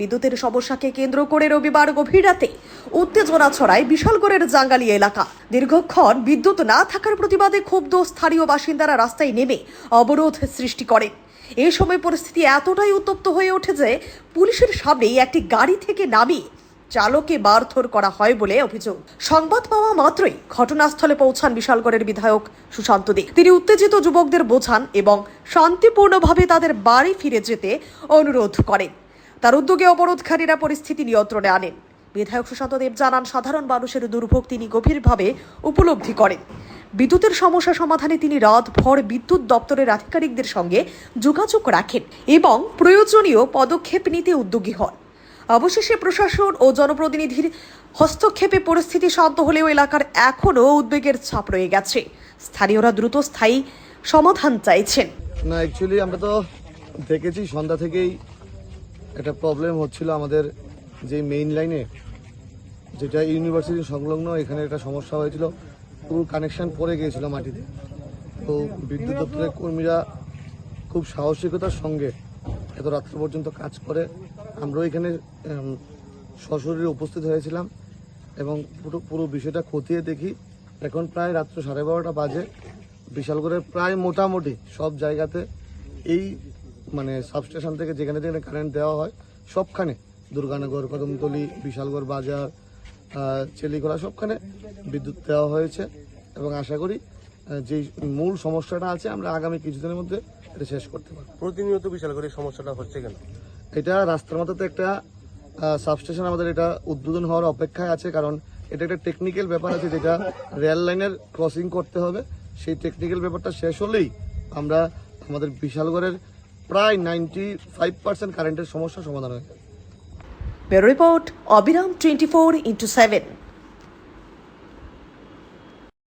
বিদ্যুতের সমস্যাকে কেন্দ্র করে রবিবার গভীর রাতে উত্তেজনা ছড়ায় বিশালগড়ের জাঙ্গালি এলাকা। দীর্ঘক্ষণ বিদ্যুৎ না থাকার প্রতিবাদে ক্ষুব্ধ স্থানীয় বাসিন্দারা রাস্তায় নেমে অবরোধ সৃষ্টি করেন। এই সময় পরিস্থিতি এতটাই উত্তপ্ত হয়ে ওঠে যে পুলিশের সামনেই একটি গাড়ি থেকে নামিয়ে চালকে মারধর করা হয় বলে অভিযোগ। সংবাদ পাওয়া মাত্রই ঘটনাস্থলে পৌঁছান বিশালগড়ের বিধায়ক সুশান্ত দে। তিনি উত্তেজিত যুবকদের বোঝান এবং শান্তিপূর্ণভাবে তাদের বাড়ি ফিরে যেতে অনুরোধ করেন। তার উদ্যোগে অবরোধকারীরা পরিস্থিতি নিয়ন্ত্রণে আনেন। বিধায়ক সুশান্ত দেব জানান, সাধারণ মানুষের দুর্ভোগ তিনি গভীরভাবে উপলব্ধি করেন। বিদ্যুতের সমস্যা সমাধানে তিনি রাতভর বিদ্যুৎ দপ্তরের আধিকারিকদের সঙ্গে যোগাযোগ রাখেন এবং প্রয়োজনীয় পদক্ষেপ নিতে উদ্যোগী হন। অবশেষে প্রশাসন ও জনপ্রতিনিধির হস্তক্ষেপে পরিস্থিতি শান্ত হলেও এলাকার এখনও উদ্বেগের ছাপ রয়ে গেছে। স্থানীয়রা দ্রুত স্থায়ী সমাধান চাইছেন। না অ্যাকচুয়ালি আমরা তো দেখেছি, সন্ধ্যা থেকেই একটা প্রবলেম হচ্ছিল আমাদের যে মেইন লাইনে যেটা ইউনিভার্সিটি সংলগ্ন, এখানে একটা সমস্যা হয়েছিল। পুরো কানেকশান পড়ে গিয়েছিল মাটিতে। তো বিদ্যুৎ দপ্তরের কর্মীরা খুব সাহসিকতার সঙ্গে এত রাত্র পর্যন্ত কাজ করে। আমরাও এখানে সশরীরে উপস্থিত হয়েছিলাম এবং পুরো পুরো বিষয়টা খতিয়ে দেখি। এখন প্রায় রাত্র সাড়ে বারোটা বাজে। বিশালগড়ের প্রায় মোটামুটি সব জায়গাতে এই মানে সাবস্টেশন থেকে যেখানে যেখানে কারেন্ট দেওয়া হয় সবখানে। দুর্গানগর কদমতলি বিশালগড় বাজার চেলিগড়া সবখানে বিদ্যুৎ দেওয়া হয়েছে। এবং আশা করি যে মূল সমস্যাটা আছে আমরা আগামী কিছুদিনের মধ্যে এটা শেষ করতে পারব। প্রতিনিয়ত বিশাল করে এই সমস্যাটা হচ্ছে কেন? এটা রাস্তার মধ্যে তো একটা সাবস্টেশন আমাদের এটা উদ্বোধন হওয়ার অপেক্ষায় আছে কারণ এটা একটা টেকনিক্যাল ব্যাপার আছে যেটা রেল লাইনের ক্রসিং করতে হবে। সেই টেকনিক্যাল ব্যাপারটা শেষ হলেই আমরা আমাদের বিশালগড়ের প্রায় নাইনটি ফাইভ পার্সেন্ট কারেন্টের সমস্যা সমাধান হয় ব্যুরো রিপোর্ট অবিরাম টোয়েন্টি ফোর ইন্টু সেভেন